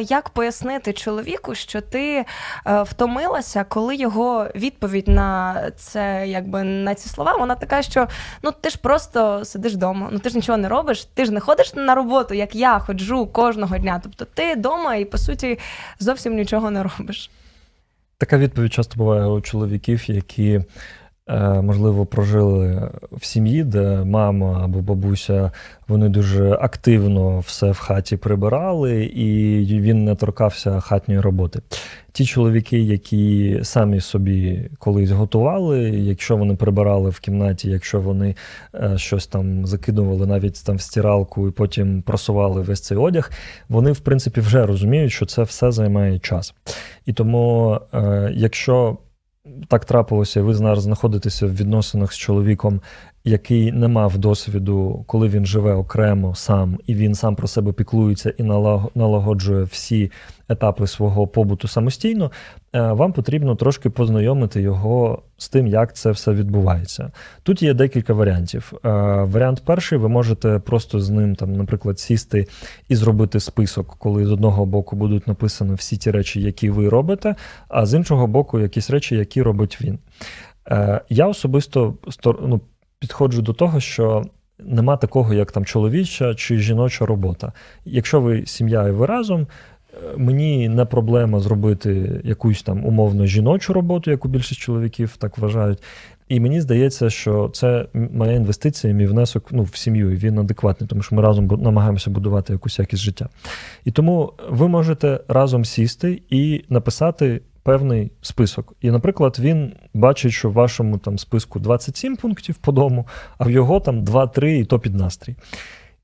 Як пояснити чоловіку, що ти е, втомилася, коли його відповідь на це, якби на ці слова, вона така, що ну ти ж просто сидиш вдома, ну ти ж нічого не робиш, ти ж не ходиш на роботу, як я ходжу кожного дня. Тобто ти вдома і по суті зовсім нічого не робиш. Така відповідь часто буває у чоловіків, які, можливо, прожили в сім'ї, де мама або бабуся вони дуже активно все в хаті прибирали, і він не торкався хатньої роботи. Ті чоловіки, які самі собі колись готували, якщо вони прибирали в кімнаті, якщо вони е, щось там закидували навіть там в стиралку і потім просували весь цей одяг, вони в принципі вже розуміють, що це все займає час. І тому, е, якщо так трапилося, і ви зараз знаходитеся в відносинах з чоловіком, який не мав досвіду, коли він живе окремо сам, і він сам про себе піклується і налагоджує всі етапи свого побуту самостійно, е, вам потрібно трошки познайомити його з тим, як це все відбувається. Тут є декілька варіантів. Е, Варіант перший, ви можете просто з ним, там, наприклад, сісти і зробити список, коли з одного боку будуть написані всі ті речі, які ви робите, а з іншого боку, якісь речі, які робить він. Е, Я особисто ну, підходжу до того, що нема такого, як там чоловіча чи жіноча робота. Якщо ви сім'я і ви разом, е, мені не проблема зробити якусь там умовно жіночу роботу, яку більшість чоловіків так вважають. І мені здається, що це моя інвестиція, мій внесок ну, в сім'ю, і він адекватний, тому що ми разом намагаємося будувати якусь якість життя. І тому ви можете разом сісти і написати певний список. І, наприклад, він бачить, що в вашому там списку 27 пунктів по дому, а в його там 2-3 і то під настрій.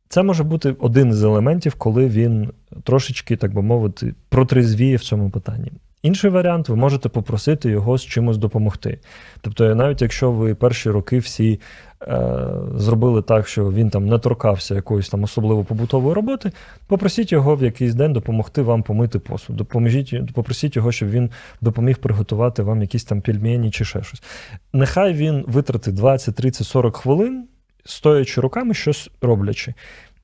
Це може бути один із елементів, коли він трошечки, так би мовити, протрезвіє в цьому питанні. Інший варіант, ви можете попросити його з чимось допомогти. Тобто, навіть якщо ви перші роки всі зробили так, що він там не торкався якоїсь там особливо побутової роботи, попросіть його в якийсь день допомогти вам помити посуд. Допоможіть, попросіть його, щоб він допоміг приготувати вам якісь там пельмені чи ще щось. Нехай він витратить 20, 30, 40 хвилин, стоячи руками, щось роблячи.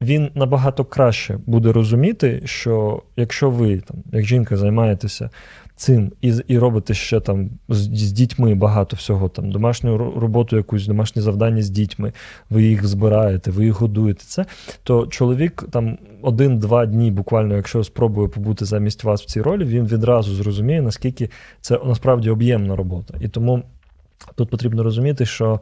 Він набагато краще буде розуміти, що якщо ви там, як жінка, займаєтеся цим і, і робите ще там з, з дітьми багато всього, там домашню роботу, якусь домашні завдання з дітьми, ви їх збираєте, ви їх годуєте. Це то чоловік там один-два дні, буквально, якщо спробує побути замість вас в цій ролі, він відразу зрозуміє, наскільки це насправді об'ємна робота. І тому тут потрібно розуміти, що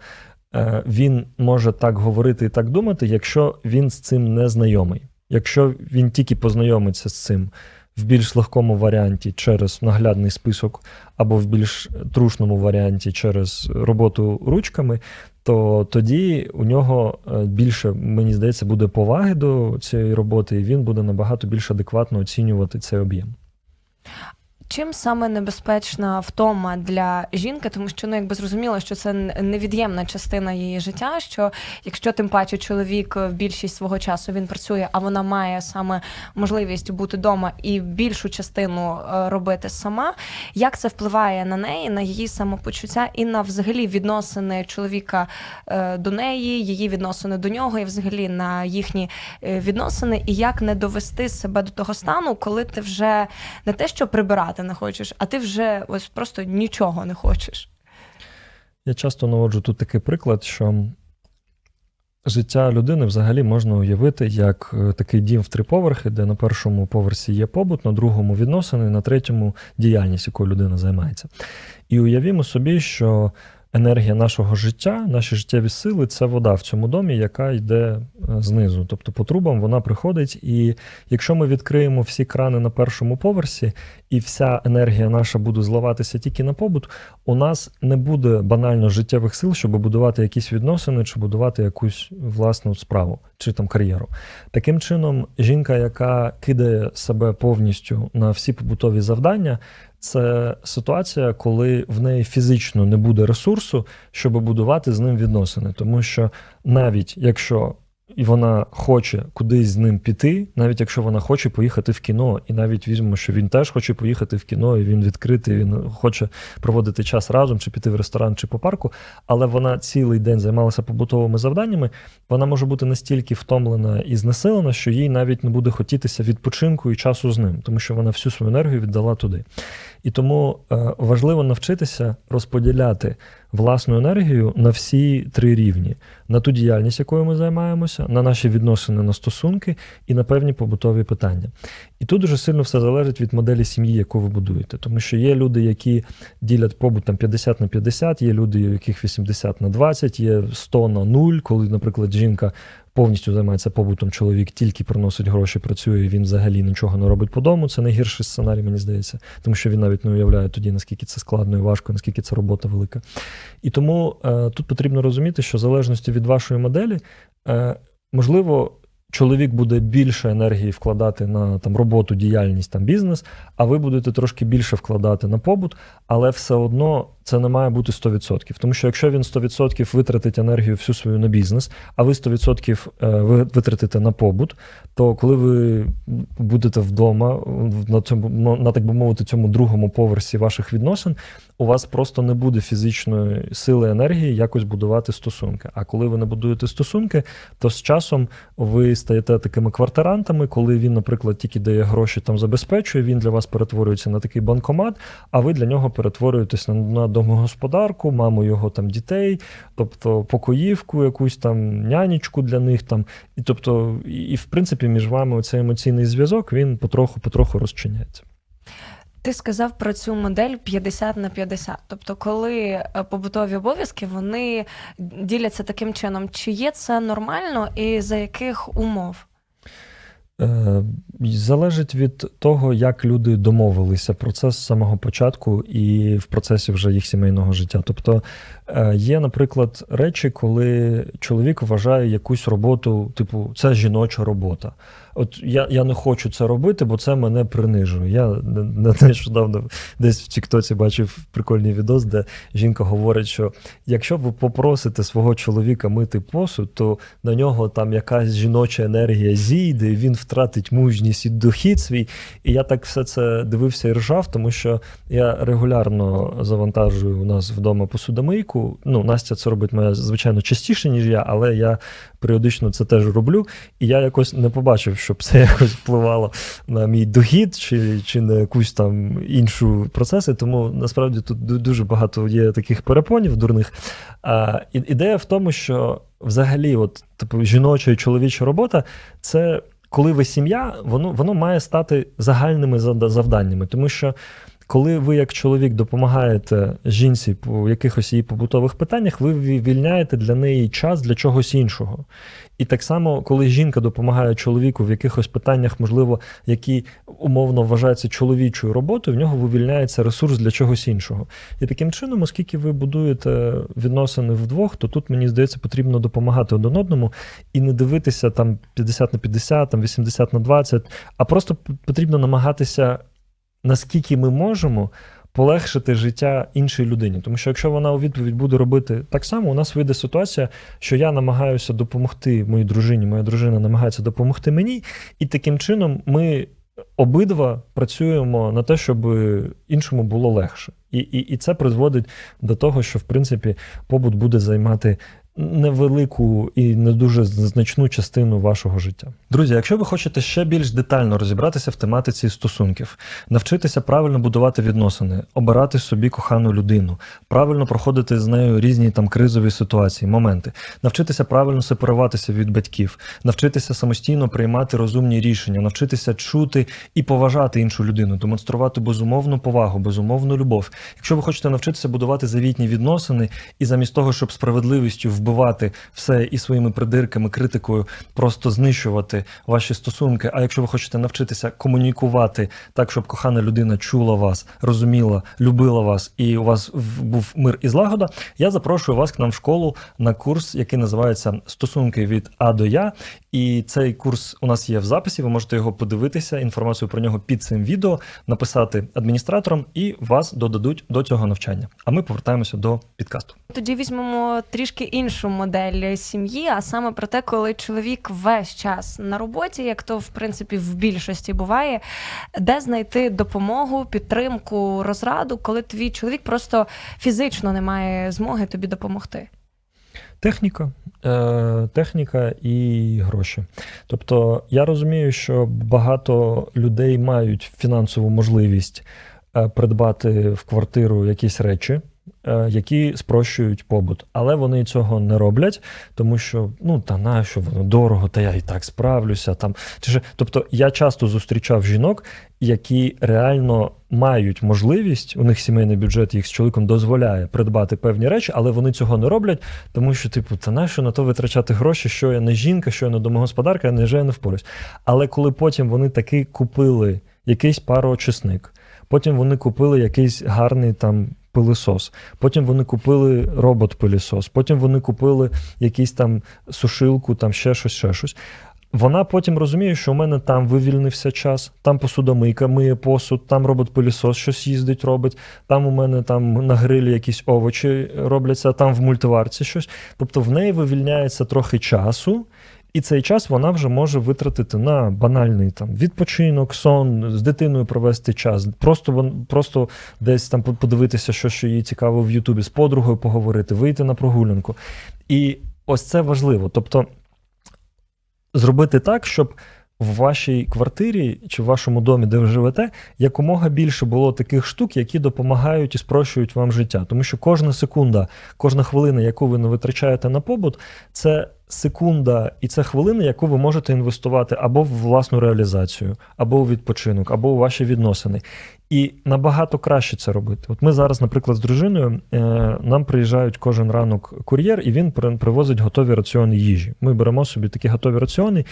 е, він може так говорити і так думати, якщо він з цим не знайомий. Якщо він тільки познайомиться з цим в більш легкому варіанті через наглядний список, або в більш трушному варіанті через роботу ручками, то тоді у нього е, більше, мені здається, буде поваги до цієї роботи, і він буде набагато більш адекватно оцінювати цей об'єм. Чим саме небезпечна втома для жінки, тому що ну якби зрозуміло, що це невід'ємна частина її життя. Що якщо тим паче чоловік в більшість свого часу він працює, а вона має саме можливість бути вдома і більшу частину е, робити сама, як це впливає на неї, на її самопочуття і на взагалі відносини чоловіка е, до неї, її відносини до нього, і взагалі на їхні е, відносини, і як не довести себе до того стану, коли ти вже не те, що прибирати не хочеш, а ти вже ось просто нічого не хочеш. Я часто наводжу тут такий приклад, що життя людини взагалі можна уявити як е, такий дім в три поверхи, де на першому поверсі є побут, на другому відносини, на третьому діяльність, якою людина займається. І уявімо собі, що енергія нашого життя, наші життєві сили це вода в цьому домі, яка йде е, знизу. Тобто по трубам вона приходить, і якщо ми відкриємо всі крани на першому поверсі, і вся енергія наша буде зливатися тільки на побут, у нас не буде банально життєвих сил, щоб будувати якісь відносини чи будувати якусь власну справу чи там кар'єру. Таким чином, жінка, яка кидає себе повністю на всі побутові завдання, це ситуація, коли в неї фізично не буде ресурсу, щоб будувати з ним відносини. Тому що навіть якщо і вона хоче кудись з ним піти, навіть якщо вона хоче поїхати в кіно, і навіть візьмемо, що він теж хоче поїхати в кіно, і він відкритий, він хоче проводити час разом, чи піти в ресторан, чи по парку, але вона цілий день займалася побутовими завданнями, вона може бути настільки втомлена і знесилена, що їй навіть не буде хотітися відпочинку і часу з ним, тому що вона всю свою енергію віддала туди. І тому е, важливо навчитися розподіляти власну енергію на всі три рівні: на ту діяльність, якою ми займаємося, на наші відносини на стосунки і на певні побутові питання. І тут дуже сильно все залежить від моделі сім'ї, яку ви будуєте. Тому що є люди, які ділять побут там 50 на 50, є люди, у яких 80 на 20, є 100 на 0, коли, наприклад, жінка повністю займається побутом, чоловік тільки приносить гроші, працює, і він взагалі нічого не робить по дому. Це найгірший сценарій, мені здається, тому що він навіть не уявляє тоді, наскільки це складно і важко, наскільки це робота велика. І тому е, тут потрібно розуміти, що в залежності від вашої моделі, е, можливо, чоловік буде більше енергії вкладати на там, роботу, діяльність, там, бізнес, а ви будете трошки більше вкладати на побут, але все одно це не має бути 100%. Тому що якщо він 100% витратить енергію всю свою на бізнес, а ви 100% е, витратите на побут, то коли ви будете вдома на цьому, на так би мовити, цьому другому поверсі ваших відносин, у вас просто не буде фізичної сили енергії якось будувати стосунки. А коли ви не будуєте стосунки, то з часом ви стаєте такими квартирантами, коли він, наприклад, тільки дає гроші там забезпечує, він для вас перетворюється на такий банкомат, а ви для нього перетворюєтесь на, на домогосподарку, маму його там дітей, тобто покоївку, якусь там нянечку для них там. І тобто, і, і в принципі, між вами оцей емоційний зв'язок він потроху-потроху розчиняється. Ти сказав про цю модель 50 на 50. Тобто, коли е, побутові обов'язки вони діляться таким чином, чи є це нормально і за яких умов? Е, Залежить від того, як люди домовилися про це з самого початку і в процесі вже їх сімейного життя. Тобто є, наприклад, речі, коли чоловік вважає якусь роботу, типу, це жіноча робота. От я, я не хочу це робити, бо це мене принижує. Я не- не- нещодавно десь в Тіктоці бачив прикольний відос, де жінка говорить, що якщо ви попросите свого чоловіка мити посуд, то на нього там якась жіноча енергія зійде, він втратить мужність і дохід свій. І я так все це дивився і ржав, тому що я регулярно завантажую у нас вдома посудомийку. Ну, Настя це робить моя, звичайно, частіше, ніж я, але я періодично це теж роблю. І я якось не побачив, щоб це якось впливало на мій дохід чи, чи на якусь там іншу процеси. Тому насправді тут дуже багато є таких перепонів дурних. А, ідея в тому, що взагалі, от типу, жіноча і чоловіча робота це. Коли ви сім'я, воно, воно має стати загальними завданнями, тому що коли ви, як чоловік, допомагаєте жінці по якихось її побутових питаннях, ви ві- вільняєте для неї час для чогось іншого. І так само, коли жінка допомагає чоловіку в якихось питаннях, можливо, які умовно вважаються чоловічою роботою, в нього вивільняється ресурс для чогось іншого. І таким чином, оскільки ви будуєте відносини вдвох, то тут мені здається, потрібно допомагати один одному і не дивитися там 50 на 50, там 80 на 20, а просто потрібно намагатися, наскільки ми можемо. Полегшити життя іншій людині, тому що якщо вона у відповідь буде робити так само, у нас вийде ситуація, що я намагаюся допомогти моїй дружині, моя дружина намагається допомогти мені, і таким чином ми обидва працюємо на те, щоб іншому було легше. І, і, і це призводить до того, що в принципі побут буде займати невелику і не дуже значну частину вашого життя. Друзі, якщо ви хочете ще більш детально розібратися в тематиці стосунків, навчитися правильно будувати відносини, обирати собі кохану людину, правильно проходити з нею різні там кризові ситуації, моменти, навчитися правильно сепаруватися від батьків, навчитися самостійно приймати розумні рішення, навчитися чути і поважати іншу людину, демонструвати безумовну повагу, безумовну любов. Якщо ви хочете навчитися будувати завітні відносини, і замість того, щоб справедливістю вбивати все і своїми придирками, критикою, просто знищувати ваші стосунки. А якщо ви хочете навчитися комунікувати так, щоб кохана людина чула вас, розуміла, любила вас, і у вас був мир і злагода, я запрошую вас к нам в школу на курс, який називається Стосунки від А до Я. І цей курс у нас є в записі. Ви можете його подивитися, інформацію про нього під цим відео, написати адміністраторам, і вас додадуть до цього навчання. А ми повертаємося до підкасту. Тоді візьмемо трішки іншу іншу модель сім'ї, а саме про те, коли чоловік весь час на роботі, як то в принципі в більшості буває, де знайти допомогу, підтримку, розраду, коли твій чоловік просто фізично не має змоги тобі допомогти. Техніка, е, техніка і гроші. Тобто я розумію, що багато людей мають фінансову можливість е, придбати в квартиру якісь речі, які спрощують побут, але вони цього не роблять, тому що ну та нащо воно дорого, та я і так справлюся. Там чи ж, тобто я часто зустрічав жінок, які реально мають можливість, у них сімейний бюджет їх з чоловіком дозволяє придбати певні речі, але вони цього не роблять, тому що, типу, та нащо на то витрачати гроші, що я не жінка, що я не домогосподарка, я не я не впораюсь. Але коли потім вони таки купили якийсь пароочисник, потім вони купили якийсь гарний там. Пилисос, потім вони купили робот-пилісос, потім вони купили якийсь там сушилку, там ще щось, ще щось. Вона потім розуміє, що у мене там вивільнився час, там посудомийка миє посуд, там робот-пилісос щось їздить, робить, там у мене там на грилі якісь овочі робляться, там в мультиварці щось. Тобто в неї вивільняється трохи часу, і цей час вона вже може витратити на банальний там відпочинок, сон, з дитиною провести час, просто просто десь там подивитися, що, що їй цікаво в Ютубі, з подругою поговорити, вийти на прогулянку. І ось це важливо. Тобто зробити так, щоб в вашій квартирі чи в вашому домі, де ви живете, якомога більше було таких штук, які допомагають і спрощують вам життя. Тому що кожна секунда, кожна хвилина, яку ви не витрачаєте на побут, це секунда і це хвилина, яку ви можете інвестувати або в власну реалізацію, або у відпочинок, або у ваші відносини. І набагато краще це робити. От ми зараз, наприклад, з дружиною е, нам приїжджають кожен ранок кур'єр, і він привозить готові раціони їжі. Ми беремо собі такі готові раціони,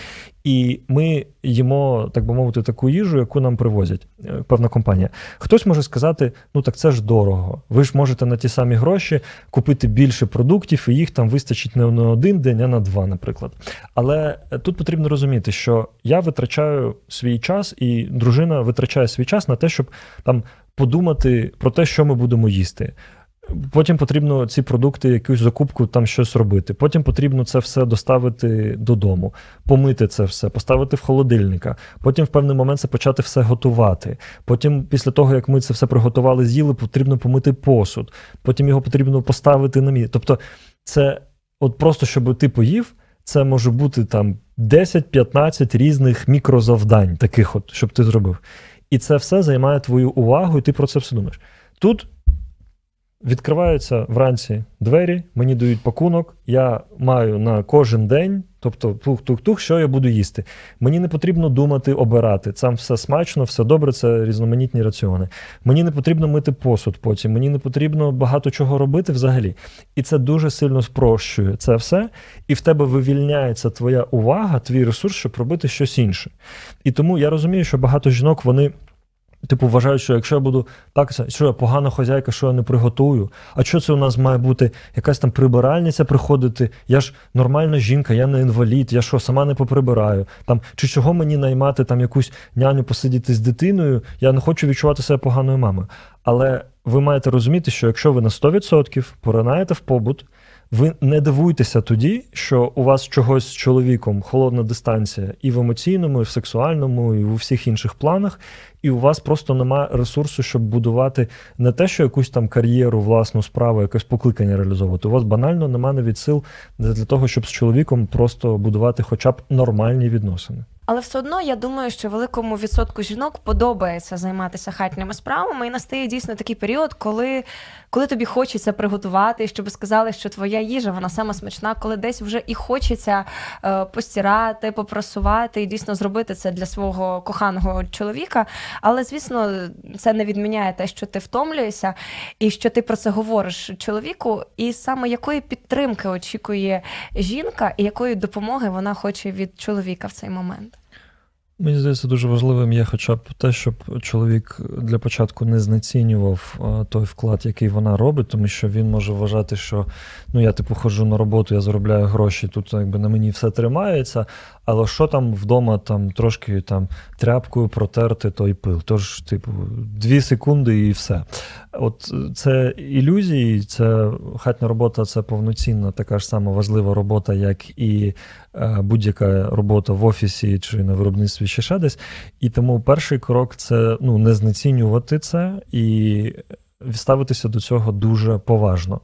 і ми їмо, так би мовити, таку їжу, яку нам привозять е, певна компанія. Хтось може сказати: ну так це ж дорого. Ви ж можете на ті самі гроші купити більше продуктів, і їх там вистачить не на один день, а на два, наприклад. Але е, тут потрібно розуміти, що я витрачаю свій час, і дружина витрачає свій час на те, щоб там подумати про те, що ми будемо їсти. Потім потрібно ці продукти, якусь закупку, там щось робити. Потім потрібно це все доставити додому, помити це все, поставити в холодильника. Потім в певний момент це почати все готувати. Потім, після того, як ми це все приготували, з'їли, потрібно помити посуд. Потім його потрібно поставити на місце. Тобто, це от просто щоб ти поїв, це може бути там 10-15 різних мікрозавдань, таких, от, щоб ти зробив. І це все займає твою увагу, і ти про це все думаєш. Тут відкриваються вранці двері, мені дають пакунок, я маю на кожен день, тобто тух-тух-тух, що я буду їсти. Мені не потрібно думати, обирати. Там все смачно, все добре, це різноманітні раціони. Мені не потрібно мити посуд потім, мені не потрібно багато чого робити взагалі. І це дуже сильно спрощує це все, і в тебе вивільняється твоя увага, твій ресурс, щоб робити щось інше. І тому я розумію, що багато жінок вони. Типу, вважають, що якщо я буду так, що я погана хазяйка, що я не приготую. А що це у нас має бути якась там прибиральниця приходити? Я ж нормальна жінка, я не інвалід, я що, сама не поприбираю. Там, чи чого мені наймати там якусь няню посидіти з дитиною? Я не хочу відчувати себе поганою мамою. Але ви маєте розуміти, що якщо ви на 100% поринаєте в побут, ви не дивуйтеся тоді, що у вас чогось з чоловіком холодна дистанція і в емоційному, і в сексуальному, і у всіх інших планах, і у вас просто немає ресурсу, щоб будувати не те, що якусь там кар'єру, власну справу, якесь покликання реалізовувати. У вас банально немає навіть сил для того, щоб з чоловіком просто будувати хоча б нормальні відносини. Але все одно я думаю, що великому відсотку жінок подобається займатися хатніми справами, і настає дійсно такий період, коли, коли тобі хочеться приготувати, щоб сказали, що твоя їжа вона сама смачна, коли десь вже і хочеться е, постирати, попросувати і дійсно зробити це для свого коханого чоловіка. Але звісно, це не відміняє те, що ти втомлюєшся, і що ти про це говориш чоловіку, і саме якої підтримки очікує жінка, і якої допомоги вона хоче від чоловіка в цей момент. Мені здається, дуже важливим є хоча б те, щоб чоловік для початку не знецінював той вклад, який вона робить, тому що він може вважати, що ну я типу ходжу на роботу, я заробляю гроші, тут якби на мені все тримається. Але що там вдома там трошки там тряпкою протерти той пил? Тож, типу, дві секунди і все. От е, це ілюзії, це хатня робота це повноцінна, така ж сама важлива робота, як і е, будь-яка робота в офісі чи на виробництві чи ще десь. І тому перший крок це ну, не знецінювати це і ставитися до цього дуже поважно.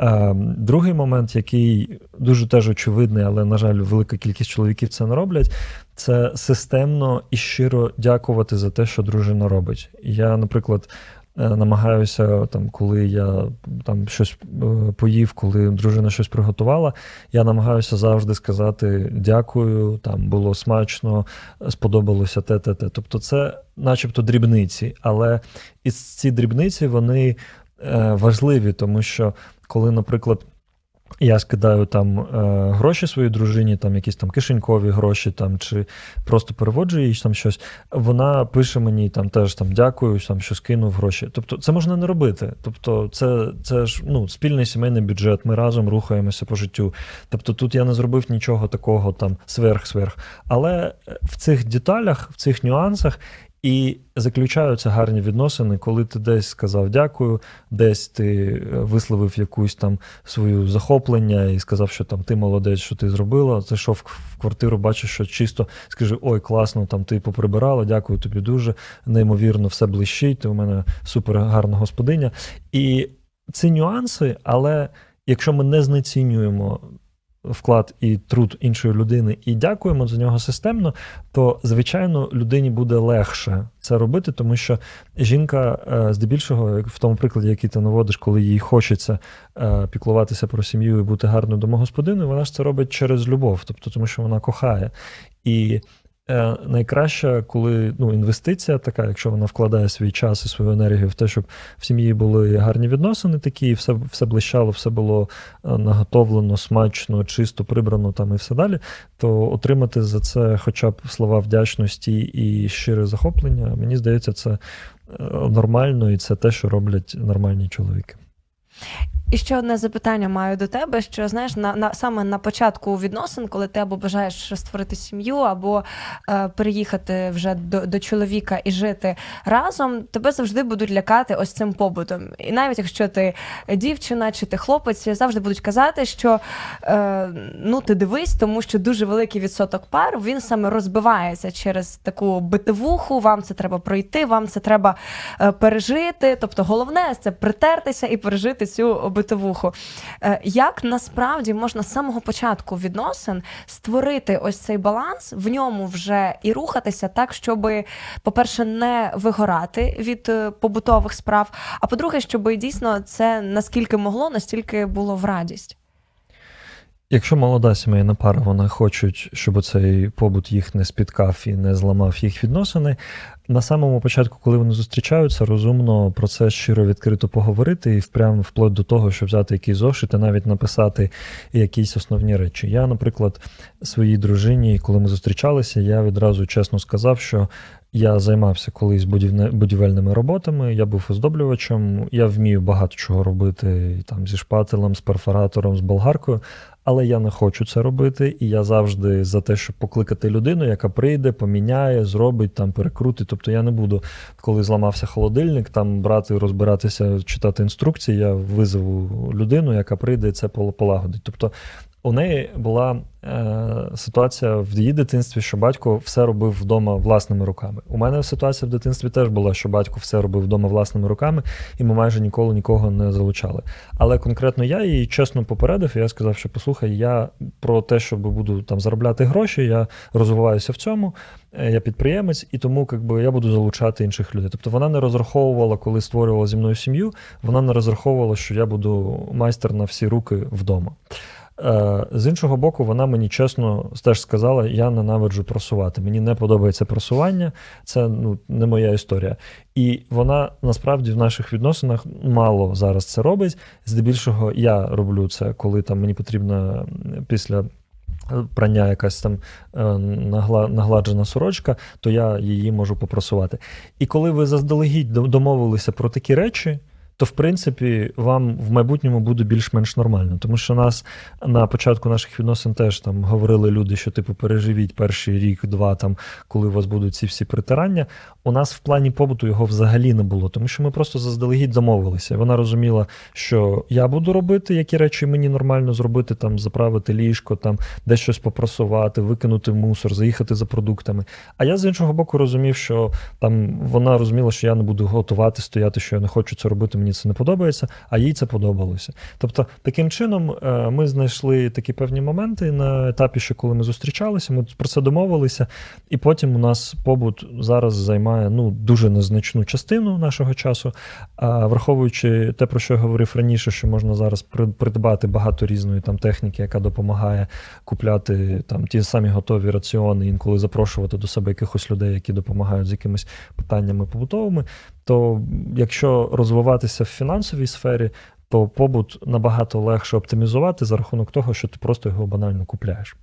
Е, другий момент, який дуже теж очевидний, але, на жаль, велика кількість чоловіків це не роблять, це системно і щиро дякувати за те, що дружина робить. Я, наприклад, е, намагаюся, там, коли я там щось е, поїв, коли дружина щось приготувала, я намагаюся завжди сказати дякую, там було смачно, сподобалося те, те, те. Тобто, це, начебто, дрібниці, але і ці дрібниці вони е, важливі, тому що коли, наприклад, я скидаю там е, гроші своїй дружині, там якісь там кишенькові гроші, там чи просто переводжу їй там щось. Вона пише мені там теж там дякую, там що скинув гроші. Тобто, це можна не робити. Тобто, це, це ж ну, спільний сімейний бюджет. Ми разом рухаємося по життю. Тобто, тут я не зробив нічого такого там сверх-сверх. Але в цих деталях, в цих нюансах. І заключаються гарні відносини, коли ти десь сказав дякую, десь ти е, висловив якусь там свою захоплення і сказав, що там ти молодець, що ти зробила. Зайшов в квартиру, бачиш, що чисто скажи, ой, класно, там ти поприбирала, дякую тобі дуже. Неймовірно, все блищить. Ти у мене супер гарна господиня. І ці нюанси, але якщо ми не знецінюємо вклад і труд іншої людини і дякуємо за нього системно, то звичайно людині буде легше це робити, тому що жінка, е, здебільшого, в тому прикладі, який ти наводиш, коли їй хочеться е, піклуватися про сім'ю і бути гарною домогосподиною, вона ж це робить через любов, тобто тому, що вона кохає. І е, найкраще, коли ну, інвестиція така, якщо вона вкладає свій час і свою енергію в те, щоб в сім'ї були гарні відносини, такі, все, все блищало, все було е, наготовлено, смачно, чисто, прибрано там і все далі, то отримати за це хоча б слова вдячності і щире захоплення, мені здається, це е, нормально, і це те, що роблять нормальні чоловіки. І ще одне запитання маю до тебе: що знаєш, на, на саме на початку відносин, коли ти або бажаєш створити сім'ю, або е, переїхати вже до, до чоловіка і жити разом, тебе завжди будуть лякати ось цим побутом. І навіть якщо ти дівчина чи ти хлопець, завжди будуть казати, що е, ну ти дивись, тому що дуже великий відсоток пар він саме розбивається через таку битовуху. Вам це треба пройти, вам це треба е, пережити. Тобто, головне це притертися і пережити цю битовуху. Е, Як насправді можна з самого початку відносин створити ось цей баланс, в ньому вже і рухатися так, щоб, по-перше, не вигорати від е, побутових справ, а по-друге, щоб дійсно це наскільки могло, настільки було в радість. Якщо молода сімейна пара, вона хочуть, щоб цей побут їх не спіткав і не зламав їх відносини. На самому початку, коли вони зустрічаються, розумно про це щиро відкрито поговорити і впрям вплоть до того, щоб взяти якийсь зошит і навіть написати якісь основні речі. Я, наприклад, своїй дружині, коли ми зустрічалися, я відразу чесно сказав, що я займався колись будівельними роботами, я був оздоблювачем, я вмію багато чого робити там зі шпателем, з перфоратором, з болгаркою, але я не хочу це робити, і я завжди за те, щоб покликати людину, яка прийде, поміняє, зробить там, перекрутить. Тобто я не буду, коли зламався холодильник, там брати, розбиратися, читати інструкції. Я визову людину, яка прийде і це пол- полагодить. Тобто у неї була е, ситуація в її дитинстві, що батько все робив вдома власними руками. У мене ситуація в дитинстві теж була, що батько все робив вдома власними руками, і ми майже ніколи нікого не залучали. Але конкретно я її чесно попередив, і я сказав, що послухай, я про те, що буду там заробляти гроші, я розвиваюся в цьому. е, Я підприємець, і тому якби, я буду залучати інших людей. Тобто вона не розраховувала, коли створювала зі мною сім'ю, вона не розраховувала, що я буду майстер на всі руки вдома. Е, З іншого боку, вона мені чесно теж сказала: я ненавиджу просувати. Мені не подобається просування, це ну, не моя історія. І вона насправді в наших відносинах мало зараз це робить. Здебільшого я роблю це, коли там мені потрібно після прання якась там е, нагла- нагладжена сорочка, то я її можу попросувати. І коли ви заздалегідь до- домовилися про такі речі, то в принципі вам в майбутньому буде більш-менш нормально. Тому що нас на початку наших відносин теж там говорили люди, що типу переживіть перший рік-два, там, коли у вас будуть ці всі притирання. У нас в плані побуту його взагалі не було, тому що ми просто заздалегідь домовилися. Вона розуміла, що я буду робити, які речі мені нормально зробити, там заправити ліжко, там десь щось попросувати, викинути мусор, заїхати за продуктами. А я з іншого боку розумів, що там вона розуміла, що я не буду готувати, стояти, що я не хочу це робити, мені це не подобається, а їй це подобалося. Тобто, таким чином е, ми знайшли такі певні моменти на етапі, що коли ми зустрічалися, ми про це домовилися, і потім у нас побут зараз займає ну дуже незначну частину нашого часу. Враховуючи те, про що я говорив раніше, що можна зараз при- придбати багато різної там техніки, яка допомагає купляти там ті самі готові раціони, інколи запрошувати до себе якихось людей, які допомагають з якимись питаннями побутовими. То якщо розвиватися в фінансовій сфері, то побут набагато легше оптимізувати за рахунок того, що ти просто його банально купляєш.